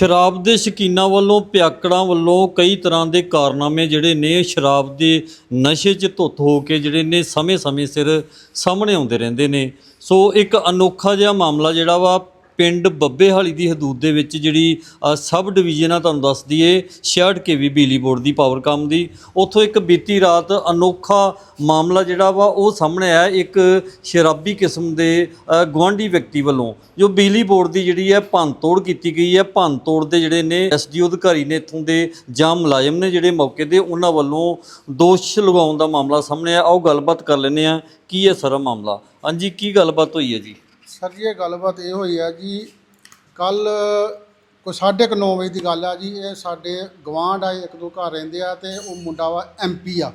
ਸ਼ਰਾਬ ਦੇ ਸ਼ਕੀਨਾਂ ਵੱਲੋਂ, ਪਿਆਕੜਾਂ ਵੱਲੋਂ ਕਈ ਤਰ੍ਹਾਂ ਦੇ ਕਾਰਨਾਮੇ ਜਿਹੜੇ ਨੇ ਸ਼ਰਾਬ ਦੇ ਨਸ਼ੇ 'ਚ ਧੁੱਤ ਹੋ ਕੇ ਜਿਹੜੇ ਨੇ ਸਮੇਂ-ਸਮੇਂ ਸਿਰ ਸਾਹਮਣੇ ਆਉਂਦੇ ਰਹਿੰਦੇ ਨੇ। ਸੋ ਇੱਕ ਅਨੋਖਾ ਜਿਹਾ ਮਾਮਲਾ ਜਿਹੜਾ ਵਾ ਪਿੰਡ ਬੱਬੇਹਾਲੀ ਦੀ ਹਦੂਦ ਦੇ ਵਿੱਚ ਜਿਹੜੀ ਸਬ ਡਿਵੀਜ਼ਨ ਆ ਤੁਹਾਨੂੰ ਦੱਸ ਦਈਏ 66 ਕੇਵੀ ਬਿਜਲੀ ਬੋਰਡ ਦੀ ਪਾਵਰਕਾਮ ਦੀ। ਉੱਥੋਂ ਇੱਕ ਬੀਤੀ ਰਾਤ ਅਨੋਖਾ ਮਾਮਲਾ ਜਿਹੜਾ ਵਾ ਉਹ ਸਾਹਮਣੇ ਆਇਆ ਇੱਕ ਸ਼ਰਾਬੀ ਕਿਸਮ ਦੇ ਅ, ਗੁਆਂਢੀ ਵਿਅਕਤੀ ਵੱਲੋਂ ਜੋ ਬਿਜਲੀ ਬੋਰਡ ਦੀ ਜਿਹੜੀ ਹੈ ਭੰਨਤੋੜ ਕੀਤੀ ਗਈ ਹੈ। ਭੰਨਤੋੜ ਦੇ ਜਿਹੜੇ ਨੇ ਐਸਡੀਓ ਅਧਿਕਾਰੀ ਨੇ ਇੱਥੋਂ ਦੇ ਜਾਂ ਮੁਲਾਜ਼ਮ ਨੇ ਜਿਹੜੇ ਮੌਕੇ ਦੇ ਉਹਨਾਂ ਵੱਲੋਂ ਦੋਸ਼ ਲਗਾਉਣ ਦਾ ਮਾਮਲਾ ਸਾਹਮਣੇ ਆ ਆਓ ਗੱਲਬਾਤ ਕਰ ਲੈਂਦੇ ਆ ਕੀ ਹੈ ਸਾਰਾ ਮਾਮਲਾ? ਹਾਂਜੀ ਕੀ ਗੱਲਬਾਤ ਹੋਈ ਹੈ ਜੀ? ਸਰ ਜੀ, ਇਹ ਗੱਲਬਾਤ ਇਹ ਹੋਈ ਆ ਜੀ ਕੱਲ ਕੋਈ ਸਾਢੇ ਕੁ ਨੌ ਵਜੇ ਦੀ ਗੱਲ ਆ ਜੀ, ਇਹ ਸਾਡੇ ਗਵਾਂਢ ਆ ਇੱਕ ਦੋ ਘਰ ਰਹਿੰਦੇ ਆ ਤੇ ਉਹ ਮੁੰਡਾ ਵਾ ਐਮਪੀ ਆ।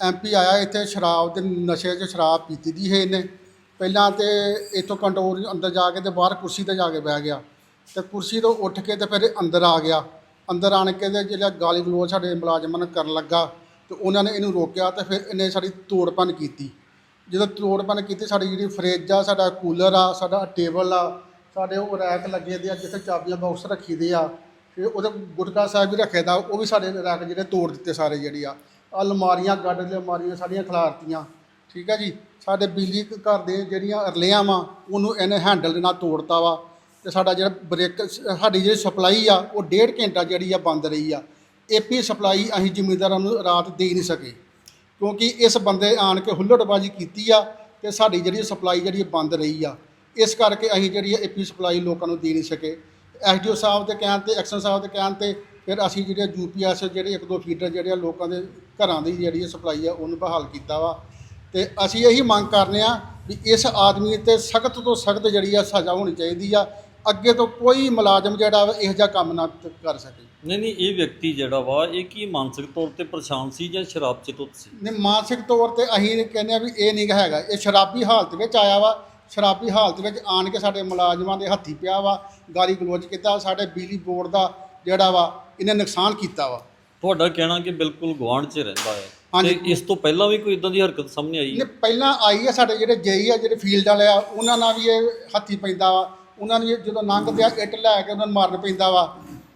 ਐਮਪੀ ਆਇਆ ਇੱਥੇ ਸ਼ਰਾਬ ਦੇ ਨਸ਼ੇ 'ਚ ਸ਼ਰਾਬ ਪੀਤੀ ਦੀ ਹੈ ਇਹਨੇ। ਪਹਿਲਾਂ ਤੇ ਇੱਥੋਂ ਕੰਟਰੋਲ ਅੰਦਰ ਜਾ ਕੇ ਤੇ ਬਾਹਰ ਕੁਰਸੀ ਤੇ ਜਾ ਕੇ ਬਹਿ ਗਿਆ। ਤੇ ਕੁਰਸੀ ਤੋਂ ਉੱਠ ਕੇ ਤੇ ਫਿਰ ਇਹ ਅੰਦਰ ਆ ਗਿਆ। ਅੰਦਰ ਆਣ ਕੇ ਤੇ ਜਿਹੜਾ ਗਾਲੀ ਗਲੋਚ ਸਾਡੇ ਮੁਲਾਜ਼ਮਾਂ ਨੂੰ ਕਰਨ ਲੱਗਾ ਤੇ ਉਹਨਾਂ ਨੇ ਇਹਨੂੰ ਰੋਕਿਆ ਤੇ ਫਿਰ ਇਹਨੇ ਸਾਡੀ ਤੋੜਪਨ ਕੀਤੀ। ਜਦੋਂ ਤੋੜਪਨ ਕੀਤੀ ਸਾਡੀ ਜਿਹੜੀ ਫਰਿੱਜ ਆ, ਸਾਡਾ ਕੂਲਰ ਆ, ਸਾਡਾ ਟੇਬਲ ਆ, ਸਾਡੇ ਉਹ ਰੈਕ ਲੱਗੇ ਦੇ ਆ ਜਿੱਥੇ ਚਾਬੀਆਂ ਬਾਕਸ ਰੱਖੀ ਦੇ ਆ, ਤੇ ਉਹਦੇ ਗੁਟਕਾ ਸਾਹਿਬ ਵੀ ਰੱਖੇ ਦਾ, ਉਹ ਵੀ ਸਾਡੇ ਰੈਕ ਜਿਹੜੇ ਤੋੜ ਦਿੱਤੇ ਸਾਰੇ ਜਿਹੜੀ ਆ। ਅਲਮਾਰੀਆਂ ਗੱਡ ਦੇ ਅਲਮਾਰੀਆਂ ਸਾਡੀਆਂ ਖਿਲਾਰਤੀਆਂ ਠੀਕ ਆ ਜੀ? ਸਾਡੇ ਬਿਜਲੀ ਘਰ ਦੇ ਜਿਹੜੀਆਂ ਅਰਲਿਆਂ ਵਾ, ਉਹਨੂੰ ਇਹਨੇ ਹੈਂਡਲ ਦੇ ਨਾਲ ਤੋੜਤਾ ਵਾ, ਤੇ ਸਾਡਾ ਜਿਹੜਾ ਬ੍ਰੇਕ ਸਾਡੀ ਜਿਹੜੀ ਸਪਲਾਈ ਆ, ਉਹ ਡੇਢ ਘੰਟਾ ਜਿਹੜੀ ਆ ਬੰਦ ਰਹੀ ਆ। ਏਪੀ ਸਪਲਾਈ ਅਸੀਂ ਜ਼ਿਮੀਂਦਾਰਾਂ ਨੂੰ ਰਾਤ ਦੇ ਨਹੀਂ ਸਕੇ। ਕਿਉਂਕਿ ਇਸ ਬੰਦੇ ਆਣ ਕੇ ਹੁੱਲੜਬਾਜੀ ਕੀਤੀ ਆ ਤੇ ਸਾਡੀ ਜਿਹੜੀ ਸਪਲਾਈ ਜਿਹੜੀ ਬੰਦ ਰਹੀ ਆ। ਇਸ ਕਰਕੇ ਅਸੀਂ ਜਿਹੜੀ ਏਪੀ ਸਪਲਾਈ ਲੋਕਾਂ ਨੂੰ ਦੇ ਨਹੀਂ ਸਕੇ। ਐਸਡੀਓ ਸਾਹਿਬ ਦੇ ਕਹਿਣ ਤੇ, ਐਕਸ਼ਨ ਸਾਹਿਬ ਦੇ ਕਹਿਣ ਤੇ ਫਿਰ ਅਸੀਂ ਜਿਹੜੇ ਯੂਪੀਐਸ ਜਿਹੜੇ ਇੱਕ ਦੋ ਫੀਡਰ ਜਿਹੜੇ ਆ ਲੋਕਾਂ ਦੇ ਘਰਾਂ ਦੀ ਜਿਹੜੀ ਸਪਲਾਈ ਆ ਉਹਨੂੰ ਬਹਾਲ ਕੀਤਾ ਵਾ। ਤੇ ਅਸੀਂ ਇਹੀ ਮੰਗ ਕਰਨੇ ਆ ਵੀ ਇਸ ਆਦਮੀ ਤੇ ਸਖਤ ਤੋਂ ਸਖਤ ਜਿਹੜੀ ਆ ਸਜ਼ਾ ਹੋਣੀ ਚਾਹੀਦੀ ਆ। ਅੱਗੇ ਤੋਂ ਕੋਈ ਮੁਲਾਜ਼ਮ ਜਿਹੜਾ ਵਾ ਇਹੋ ਜਿਹਾ ਕੰਮ ਨਾ ਕਰ ਸਕੇ। ਨਹੀਂ ਨਹੀਂ ਇਹ ਵਿਅਕਤੀ ਜਿਹੜਾ ਵਾ ਇਹ ਕੀ ਮਾਨਸਿਕ ਤੌਰ ਤੇ ਪਰੇਸ਼ਾਨ ਸੀ ਜਾਂ ਸ਼ਰਾਬ 'ਚ ਧੁੱਤ ਸੀ? ਨੇ ਮਾਨਸਿਕ ਤੌਰ ਤੇ ਅਸੀਂ ਕਹਿੰਦੇ ਆ ਵੀ ਇਹ ਨਹੀਂ ਹੈਗਾ। ਇਹ ਸ਼ਰਾਬੀ ਹਾਲਤ ਵਿੱਚ ਆਇਆ ਵਾ। ਸ਼ਰਾਬੀ ਹਾਲਤ ਵਿੱਚ ਆਣ ਕੇ ਸਾਡੇ ਮੁਲਾਜ਼ਮਾਂ ਦੇ ਹੱਥੀ ਪਿਆ ਵਾ ਗਾਲੀ ਗਲੋਚ ਕੀਤਾ ਸਾਡੇ ਬਿਜਲੀ ਬੋਰਡ ਦਾ ਜਿਹੜਾ ਵਾ ਇਹਨੇ ਨੁਕਸਾਨ ਕੀਤਾ ਵਾ। ਤੁਹਾਡਾ ਕਹਿਣਾ ਕਿ ਬਿਲਕੁਲ ਗੁਆਂਢ 'ਚ ਰਹਿੰਦਾ ਹੈ। ਹਾਂਜੀ। ਤੇ ਇਸ ਤੋਂ ਪਹਿਲਾਂ ਵੀ ਕੋਈ ਇਦਾਂ ਦੀ ਹਰਕਤ ਸਾਹਮਣੇ ਆਈ ਇਹਨੇ ਪਹਿਲਾਂ ਆਈ ਆ ਸਾਡੇ ਜਿਹੜੇ ਜੇਈ ਆ ਜਿਹੜੇ ਫੀਲਡ ਵਾਲੇ ਆ ਉਹਨਾਂ ਨਾਲ ਵੀ ਇਹ ਹੱਥੀ ਪੈਂਦਾ ਵਾ। ਉਹਨਾਂ ਨੂੰ ਜਦੋਂ ਲੰਘਦੇ ਆ ਇੱਟ ਲੈ ਕੇ ਉਹਨਾਂ ਨੂੰ ਮਾਰਨ ਪੈਂਦਾ ਵਾ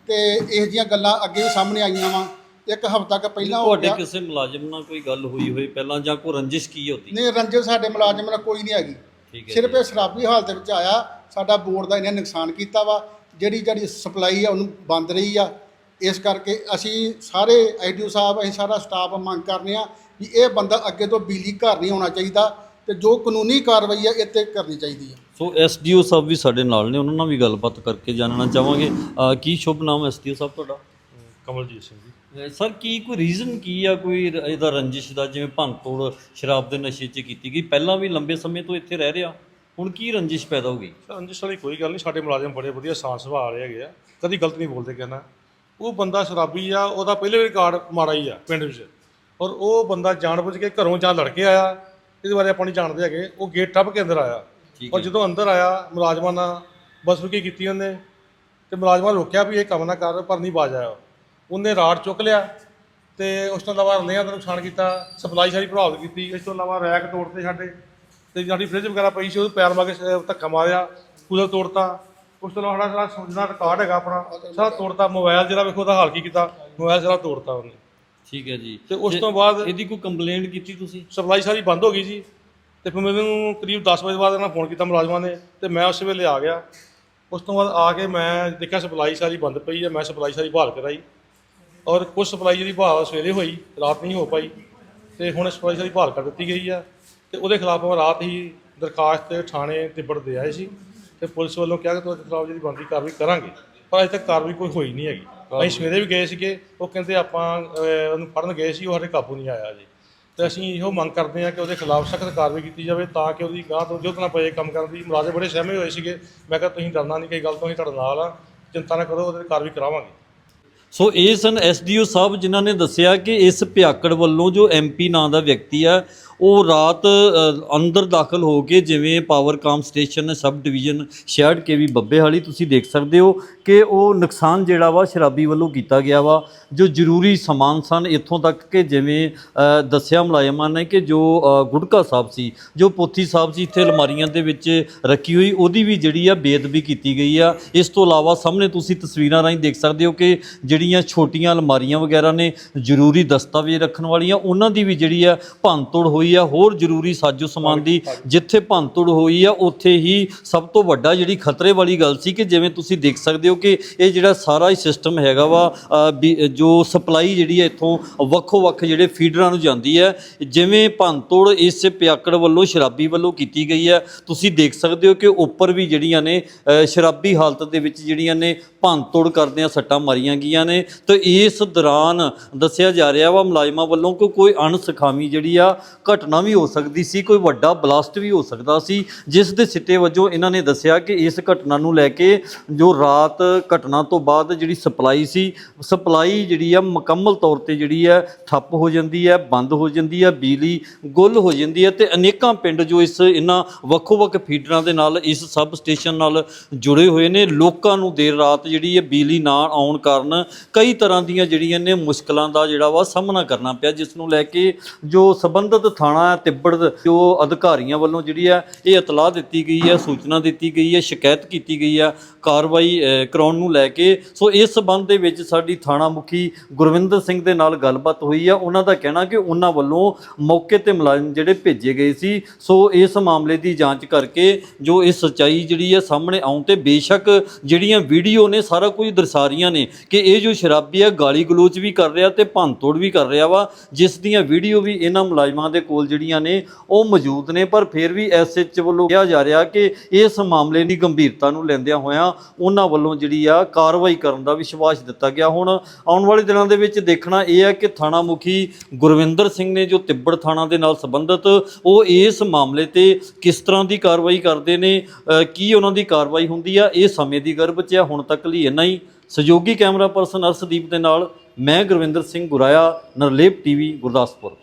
ਤੇ ਇਹੋ ਜਿਹੀਆਂ ਗੱਲਾਂ ਅੱਗੇ ਵੀ ਸਾਹਮਣੇ ਆਈਆਂ ਵਾ। ਇੱਕ ਹਫ਼ਤਾ ਕ ਪਹਿਲਾਂ ਹੋ ਤੁਹਾਡੇ ਗਿਆ। ਕਿਸੇ ਮੁਲਾਜ਼ਮ ਨਾਲ ਕੋਈ ਗੱਲ ਹੋਈ ਹੋਈ ਪਹਿਲਾਂ ਜਾਂ ਕੋਈ ਰੰਜਿਸ਼ ਕੀ ਹੁੰਦੀ ਨਹੀਂ ਰੰਜਨ ਸਾਡੇ ਮੁਲਾਜ਼ਮ ਨਾਲ ਕੋਈ ਨਹੀਂ ਹੈਗੀ। ਠੀਕ ਹੈ ਸਿਰਫ ਇਹ ਸ਼ਰਾਬੀ ਹਾਲਤ ਵਿੱਚ ਆਇਆ ਸਾਡਾ ਬੋਰਡ ਦਾ ਇਹਨੇ ਨੁਕਸਾਨ ਕੀਤਾ ਵਾ। ਜਿਹੜੀ ਜਿਹੜੀ ਸਪਲਾਈ ਆ ਉਹਨੂੰ ਬੰਦ ਰਹੀ ਆ। ਇਸ ਕਰਕੇ ਅਸੀਂ ਸਾਰੇ ਆਈਡੀਓ ਸਾਹਿਬ ਅਸੀਂ ਸਾਰਾ ਸਟਾਫ ਮੰਗ ਕਰਨੇ ਆ ਵੀ ਇਹ ਬੰਦਾ ਅੱਗੇ ਤੋਂ ਬਿਜਲੀ ਘਰ ਨਹੀਂ ਆਉਣਾ ਚਾਹੀਦਾ। ਤੇ ਜੋ ਕਾਨੂੰਨੀ ਕਾਰਵਾਈ ਆ ਇਹ 'ਤੇ ਕਰਨੀ ਚਾਹੀਦੀ ਆ ਸੋ ਐਸਡੀਓ ਸਾਹਿਬ ਵੀ ਸਾਡੇ ਨਾਲ ਨੇ ਉਹਨਾਂ ਨਾਲ ਵੀ ਗੱਲਬਾਤ ਕਰਕੇ ਜਾਣਨਾ ਚਾਹਾਂਗੇ। ਅਹ ਕੀ ਸ਼ੁਭ ਨਾਮ ਐਸਡੀਓ ਸਾਹਿਬ ਤੁਹਾਡਾ? ਕਮਲਜੀਤ ਸਿੰਘ ਜੀ। ਸਰ ਕੀ ਕੋਈ ਰੀਜ਼ਨ ਕੀ ਆ ਕੋਈ ਰ- ਇਹਦਾ ਰੰਜਿਸ਼ ਦਾ? ਜਿਵੇਂ ਭੰਨਤੋੜ ਸ਼ਰਾਬ ਦੇ ਨਸ਼ੇ 'ਚ ਕੀਤੀ ਗਈ। ਪਹਿਲਾਂ ਵੀ ਲੰਬੇ ਸਮੇਂ ਤੋਂ ਇੱਥੇ ਰਹਿ ਰਿਹਾ। ਹੁਣ ਕੀ ਰੰਜਿਸ਼ ਪੈਦਾ ਹੋ ਗਈ? ਰੰਜਿਸ਼ ਵਾਲੀ ਕੋਈ ਗੱਲ ਨਹੀਂ। ਸਾਡੇ ਮੁਲਾਜ਼ਮ ਬੜੇ ਵਧੀਆ ਸਾਂਝ ਸੁਭਾਅ ਵਾਲੇ ਹੈਗੇ ਆ। ਕਦੀ ਗਲਤ ਨਹੀਂ ਬੋਲਦੇ ਕਹਿੰਦਾ ਉਹ ਬੰਦਾ ਸ਼ਰਾਬੀ ਆ ਉਹਦਾ ਪਹਿਲੇ ਵੀ ਰਿਕਾਰਡ ਮਾੜਾ ਹੀ ਆ ਪਿੰਡ ਵਿੱਚ। ਔਰ ਉਹ ਬੰਦਾ ਜਾਣਬੁੱਝ ਕੇ ਘਰੋਂ ਜਾਂ ਲੜ ਕੇ ਆਇਆ। ਇਹਦੇ ਬਾਰੇ ਆਪਾਂ ਨਹੀਂ ਜਾਣਦੇ ਹੈਗੇ। ਉਹ ਗੇਟ ਟੱਪ ਕੇ ਅੰਦਰ ਆਇਆ। ਠੀਕ ਔਰ ਜਦੋਂ ਅੰਦਰ ਆਇਆ ਮੁਲਾਜ਼ਮਾਂ ਨਾਲ ਬਸਫੁਕੀ ਕੀਤੀ ਉਹਨੇ ਤੇ ਮੁਲਾਜ਼ਮਾਂ ਰੋਕਿਆ ਵੀ ਇਹ ਕੰਮ ਨਾ ਕਰ ਪਰ ਨਹੀਂ ਬਾਜ ਆਇਆ ਉਹਨੇ ਰਾੜ ਚੁੱਕ ਲਿਆ ਤੇ ਉਸ ਤੋਂ ਇਲਾਵਾ ਰਲਿਆਂ ਦਾ ਨੁਕਸਾਨ ਕੀਤਾ ਸਪਲਾਈ ਸਾਰੀ ਪ੍ਰਭਾਵਿਤ ਕੀਤੀ ਇਸ ਤੋਂ ਇਲਾਵਾ ਰੈਕ ਤੋੜਤੇ ਸਾਡੇ ਤੇ ਸਾਡੀ ਫ੍ਰਿਜ ਵਗੈਰਾ ਪਈ ਸੀ ਉਹ ਪੈਰ ਮਾਰ ਕੇ ਸ- ਧੱਕਾ ਮਾਰਿਆ ਕੂਲਰ ਤੋੜਤਾ। ਉਸ ਤੋਂ ਇਲਾਵਾ ਸਾਡਾ ਸਾਰਾ ਸੋਚਣਾ ਰਿਕਾਰਡ ਹੈਗਾ ਆਪਣਾ ਸਾਰਾ ਤੋੜਤਾ ਮੋਬਾਈਲ ਜਿਹੜਾ ਵੇਖੋ ਉਹਦਾ ਹਾਲ ਕੀ ਕੀਤਾ ਮੋਬਾਈਲ ਸਾਰਾ ਤੋੜਤਾ ਉਹਨੇ। ਠੀਕ ਹੈ ਜੀ। ਤੇ ਉਸ ਤੋਂ ਬਾਅਦ ਇਹਦੀ ਕੋਈ ਕੰਪਲੇਂਟ ਕੀਤੀ ਤੁਸੀਂ? ਸਪਲਾਈ ਸਾਰੀ ਬੰਦ ਹੋ ਗਈ ਜੀ। ਤੇ ਫਿਰ ਮੈਨੂੰ ਕਰੀਬ 10 ਵਜੇ ਬਾਅਦ ਇਹਨਾਂ ਫੋਨ ਕੀਤਾ ਮੁਲਾਜ਼ਮਾਂ ਨੇ ਤੇ ਮੈਂ ਉਸ ਵੇਲੇ ਆ ਗਿਆ। ਉਸ ਤੋਂ ਬਾਅਦ ਆ ਕੇ ਮੈਂ ਦੇਖਿਆ ਸਪਲਾਈ ਸਾਰੀ ਬੰਦ ਪਈ ਹੈ ਮੈਂ ਸਪਲਾਈ ਸਾਰੀ ਬਹਾਲ ਕਰਾਈ। ਔਰ ਕੁਝ ਸਪਲਾਈ ਜਿਹੜੀ ਬਹਾਲ ਸਵੇਰੇ ਹੋਈ ਰਾਤ ਨਹੀਂ ਹੋ ਪਾਈ। ਤੇ ਹੁਣ ਸਪਲਾਈ ਸਾਰੀ ਬਹਾਲ ਕਰ ਦਿੱਤੀ ਗਈ ਆ। ਤੇ ਉਹਦੇ ਖਿਲਾਫ ਮੈਂ ਰਾਤ ਹੀ ਦਰਖਾਸਤ ਥਾਣੇ ਤਿੱਬੜ ਦੇ ਆਏ ਸੀ। ਤੇ ਪੁਲਿਸ ਵੱਲੋਂ ਕਿਹਾ ਕਿ ਤੁਹਾਡੇ ਖਿਲਾਫ ਜਿਹੜੀ ਬੰਦੀ ਕਾਰਵਾਈ ਕਰਾਂਗੇ। ਪਰ ਅਜੇ ਤੱਕ ਕਾਰਵਾਈ ਕੋਈ ਹੋਈ ਨਹੀਂ ਹੈਗੀ। ਅਸੀਂ ਸਵੇਰੇ ਵੀ ਗਏ ਸੀਗੇ ਉਹ ਕਹਿੰਦੇ ਆਪਾਂ ਅਹ, ਉਹਨੂੰ ਫੜਨ ਗਏ ਸੀ ਉਹ ਸਾਡੇ ਕਾਬੂ ਨਹੀਂ ਆਇਆ ਜੀ। ਤੇ ਅਸੀਂ ਇਹੋ ਮੰਗ ਕਰਦੇ ਹਾਂ ਕਿ ਉਹਦੇ ਖਿਲਾਫ ਸਖਤ ਕਾਰਵਾਈ ਕੀਤੀ ਜਾਵੇ ਤਾਂ ਕਿ ਉਹਦੀ ਗਾਹ ਤੋਂ ਜੁੱਤ ਨਾ ਪਏ ਕੰਮ ਕਰਨ ਦੀ। ਮੁਲਾਜ਼ਮ ਬੜੇ ਸਹਿਮੇ ਹੋਏ ਸੀਗੇ। ਮੈਂ ਕਿਹਾ ਤੁਸੀਂ ਡਰਨਾ ਨਹੀਂ ਕੋਈ ਗੱਲ ਤੋਂ ਅਸੀਂ ਤੁਹਾਡੇ ਨਾਲ ਆ। ਚਿੰਤਾ ਨਾ ਕਰੋ ਉਹਦੇ ਤੇ ਕਾਰਵਾਈ ਕਰਾਵਾਂਗੇ। ਸੋ ਇਹ ਸਨ ਐਸਡੀਓ ਸਾਹਿਬ ਜਿਨ੍ਹਾਂ ਨੇ ਦੱਸਿਆ ਕਿ ਇਸ ਭਿਆਕੜ ਵੱਲੋਂ ਜੋ ਐਮਪੀ ਨਾਂ ਦਾ ਵਿਅਕਤੀ ਆ ਉਹ ਰਾਤ ਅੰਦਰ ਦਾਖਲ ਹੋ ਕੇ ਜਿਵੇਂ ਪਾਵਰਕਾਮ ਸਟੇਸ਼ਨ ਸਬ ਡਿਵੀਜ਼ਨ ਸ਼ਹਿਡ ਕੇ ਵੀ ਬੱਬੇਹਾਲੀ ਤੁਸੀਂ ਦੇਖ ਸਕਦੇ ਹੋ ਕਿ ਉਹ ਨੁਕਸਾਨ ਜਿਹੜਾ ਵਾ ਸ਼ਰਾਬੀ ਵੱਲੋਂ ਕੀਤਾ ਗਿਆ ਵਾ ਜੋ ਜ਼ਰੂਰੀ ਸਮਾਨ ਸਨ ਇੱਥੋਂ ਤੱਕ ਕਿ ਜਿਵੇਂ ਦੱਸਿਆ ਮੁਲਾਜ਼ਮਾਂ ਨੇ ਕਿ ਜੋ ਅ, ਗੁਟਕਾ ਸਾਹਿਬ ਸੀ ਜੋ ਪੋਥੀ ਸਾਹਿਬ ਸੀ ਇੱਥੇ ਅਲਮਾਰੀਆਂ ਦੇ ਵਿੱਚ ਰੱਖੀ ਹੋਈ ਉਹਦੀ ਵੀ ਜਿਹੜੀ ਆ ਬੇਅਦਬੀ ਕੀਤੀ ਗਈ ਆ। ਇਸ ਤੋਂ ਇਲਾਵਾ ਸਾਹਮਣੇ ਤੁਸੀਂ ਤਸਵੀਰਾਂ ਰਾਹੀਂ ਦੇਖ ਸਕਦੇ ਹੋ ਕਿ ਜਿਹੜੀਆਂ ਛੋਟੀਆਂ ਅਲਮਾਰੀਆਂ ਵਗੈਰਾ ਨੇ ਜ਼ਰੂਰੀ ਦਸਤਾਵੇਜ਼ ਰੱਖਣ ਵਾਲੀਆਂ ਉਹਨਾਂ ਦੀ ਵੀ ਜਿਹੜੀ ਆ ਭੰਨਤੋੜ ਹੋਈ ਆ ਹੋਰ ਜ਼ਰੂਰੀ ਸਾਜੋ ਸਮਾਨ ਦੀ ਜਿੱਥੇ ਭੰਨਤੋੜ ਹੋਈ ਆ ਉੱਥੇ ਹੀ ਸਭ ਤੋਂ ਵੱਡਾ ਜਿਹੜੀ ਖਤਰੇ ਵਾਲੀ ਗੱਲ ਸੀ ਕਿ ਜਿਵੇਂ ਤੁਸੀਂ ਦੇਖ ਸਕਦੇ ਹੋ ਕਿ ਇਹ ਜਿਹੜਾ ਸਾਰਾ ਹੀ ਸਿਸਟਮ ਹੈਗਾ ਵਾ ਜੋ ਸਪਲਾਈ ਜਿਹੜੀ ਹੈ ਇੱਥੋਂ ਵੱਖੋ ਵੱਖ ਜਿਹੜੇ ਫੀਡਰਾਂ ਨੂੰ ਜਾਂਦੀ ਹੈ ਜਿਵੇਂ ਭੰਨਤੋੜ ਇਸ ਪਿਆਕੜ ਵੱਲੋਂ ਸ਼ਰਾਬੀ ਵੱਲੋਂ ਕੀਤੀ ਗਈ ਹੈ ਤੁਸੀਂ ਦੇਖ ਸਕਦੇ ਹੋ ਕਿ ਉੱਪਰ ਵੀ ਜਿਹੜੀਆਂ ਨੇ ਸ਼ਰਾਬੀ ਹਾਲਤ ਦੇ ਵਿੱਚ ਜਿਹੜੀਆਂ ਨੇ ਭੰਨਤੋੜ ਕਰਦਿਆਂ ਸੱਟਾਂ ਮਾਰੀਆਂ ਗਈਆਂ ਨੇ ਤੇ ਇਸ ਦੌਰਾਨ ਦੱਸਿਆ ਜਾ ਰਿਹਾ ਵਾ ਮੁਲਾਜ਼ਮਾਂ ਵੱਲੋਂ ਕਿ ਕੋਈ ਅਣਸਖਾਵੀ ਜਿਹੜੀ ਆ ਘਟਨਾ ਵੀ ਹੋ ਸਕਦੀ ਸੀ, ਕੋਈ ਵੱਡਾ ਬਲਾਸਟ ਵੀ ਹੋ ਸਕਦਾ ਸੀ, ਜਿਸ ਦੇ ਸਿੱਟੇ ਵਜੋਂ ਇਹਨਾਂ ਨੇ ਦੱਸਿਆ ਕਿ ਇਸ ਘਟਨਾ ਨੂੰ ਲੈ ਕੇ ਜੋ ਰਾਤ ਘਟਨਾ ਤੋਂ ਬਾਅਦ ਜਿਹੜੀ ਸਪਲਾਈ ਸੀ, ਸਪਲਾਈ ਜਿਹੜੀ ਆ ਮੁਕੰਮਲ ਤੌਰ ਤੇ ਜਿਹੜੀ ਹੈ ਠੱਪ ਹੋ ਜਾਂਦੀ ਹੈ ਬੰਦ ਹੋ ਜਾਂਦੀ ਹੈ ਬਿਜਲੀ ਗੁੱਲ ਹੋ ਜਾਂਦੀ ਹੈ ਤੇ ਅਨੇਕਾਂ ਪਿੰਡ ਜੋ ਇਸ ਇਹਨਾਂ ਵੱਖੋ ਵੱਖ ਫੀਡਰਾਂ ਦੇ ਨਾਲ ਇਸ ਸਬ ਸਟੇਸ਼ਨ ਨਾਲ ਜੁੜੇ ਹੋਏ ਨੇ, ਲੋਕਾਂ ਨੂੰ ਦੇਰ ਰਾਤ ਜਿਹੜੀ ਹੈ ਬਿਜਲੀ ਨਾ ਆਉਣ ਕਾਰਨ ਕਈ ਤਰ੍ਹਾਂ ਦੀਆਂ ਜਿਹੜੀਆਂ ਨੇ ਮੁਸ਼ਕਲਾਂ ਦਾ ਜਿਹੜਾ ਵਾ ਸਾਹਮਣਾ ਕਰਨਾ ਪਿਆ, ਜਿਸ ਨੂੰ ਲੈ ਕੇ ਜੋ ਸਬੰਧਤ ਥਾਣਾ ਤਿੱਬੜ ਜੋ ਅਧਿਕਾਰੀਆਂ ਵੱਲੋਂ ਜਿਹੜੀ ਹੈ, ਇਹ ਇਤਲਾਹ ਦਿੱਤੀ ਗਈ ਹੈ, ਸੂਚਨਾ ਦਿੱਤੀ ਗਈ ਹੈ, ਸ਼ਿਕਾਇਤ ਕੀਤੀ ਗਈ ਹੈ, ਕਾਰਵਾਈ ਕਰਾਉਣ ਨੂੰ ਲੈ ਕੇ। ਸੋ ਇਸ ਸਬੰਧ ਦੇ ਵਿੱਚ ਸਾਡੀ ਥਾਣਾ ਮੁਖੀ ਗੁਰਵਿੰਦਰ ਸਿੰਘ ਦੇ ਨਾਲ ਗੱਲਬਾਤ ਹੋਈ ਆ ਉਹਨਾਂ ਦਾ ਕਹਿਣਾ ਕਿ ਉਹਨਾਂ ਵੱਲੋਂ ਮੌਕੇ ਤੇ ਮੁਲਾਜ਼ਮ ਜਿਹੜੇ ਭੇਜੇ ਗਏ ਸੀ। ਸੋ ਇਸ ਮਾਮਲੇ ਦੀ ਜਾਂਚ ਕਰਕੇ ਜੋ ਇਹ ਸੱਚਾਈ ਜਿਹੜੀ ਹੈ, ਸਾਹਮਣੇ ਆਉਣ ਤੇ ਬੇਸ਼ੱਕ ਜਿਹੜੀਆਂ ਵੀਡੀਓ ਨੇ, ਸਾਰਾ ਕੁਝ ਦਰਸਾ ਰਹੀਆਂ ਨੇ ਕਿ ਇਹ ਜੋ ਸ਼ਰਾਬੀ ਹੈ ਗਾਲੀ ਗਲੋਚ ਵੀ ਕਰ ਰਿਹਾ ਤੇ ਭੰਨਤੋੜ ਵੀ ਕਰ ਰਿਹਾ ਵਾ, ਜਿਸ ਦੀਆਂ ਵੀਡੀਓ ਵੀ ਇਹਨਾਂ ਮੁਲਾਜ਼ਮਾਂ ਦੇ ਕੋਲ ਜਿਹੜੀਆਂ ਨੇ, ਉਹ ਮੌਜੂਦ ਨੇ। ਪਰ ਫਿਰ ਵੀ ਐਸਐਚ ਵੱਲੋਂ ਕਿਹਾ ਜਾ ਰਿਹਾ ਕਿ ਇਸ ਮਾਮਲੇ ਦੀ ਗੰਭੀਰਤਾ ਨੂੰ ਲੈਂਦਿਆਂ ਹੋਇਆਂ ਉਹਨਾਂ ਵੱਲੋਂ ਜਿਹੜੀ ਆ ਕਾਰਵਾਈ ਕਰਨ ਦਾ ਵਿਸ਼ਵਾਸ ਦਿੱਤਾ ਗਿਆ। ਹੁਣ ਆਉਣ ਵਾਲੇ ਦਿਨਾਂ ਦੇ ਵਿੱਚ ਦੇਖਣਾ ਇਹ ਹੈ ਕਿ ਥਾਣਾ ਮੁਖੀ ਗੁਰਵਿੰਦਰ ਸਿੰਘ ਨੇ ਜੋ ਤਿੱਬੜ ਥਾਣਾ ਦੇ ਨਾਲ ਸੰਬੰਧਿਤ, ਉਹ ਇਸ ਮਾਮਲੇ ਤੇ ਕਿਸ ਤਰ੍ਹਾਂ ਦੀ ਕਾਰਵਾਈ ਕਰਦੇ ਨੇ ਕੀ ਉਹਨਾਂ ਦੀ ਕਾਰਵਾਈ ਹੁੰਦੀ ਆ, ਇਹ ਸਮੇਂ ਦੀ ਗਰਭ 'ਚ ਆ। ਹੁਣ ਤੱਕ ਲਈ ਇੰਨਾ ਹੀ। ਸਹਿਯੋਗੀ ਕੈਮਰਾ ਪਰਸਨ ਅਰਸ਼ਦੀਪ ਦੇ ਨਾਲ, ਮੈਂ ਗੁਰਵਿੰਦਰ ਸਿੰਘ ਗੁਰਾਇਆ, ਨਰਲੇਪ ਟੀਵੀ, ਗੁਰਦਾਸਪੁਰ।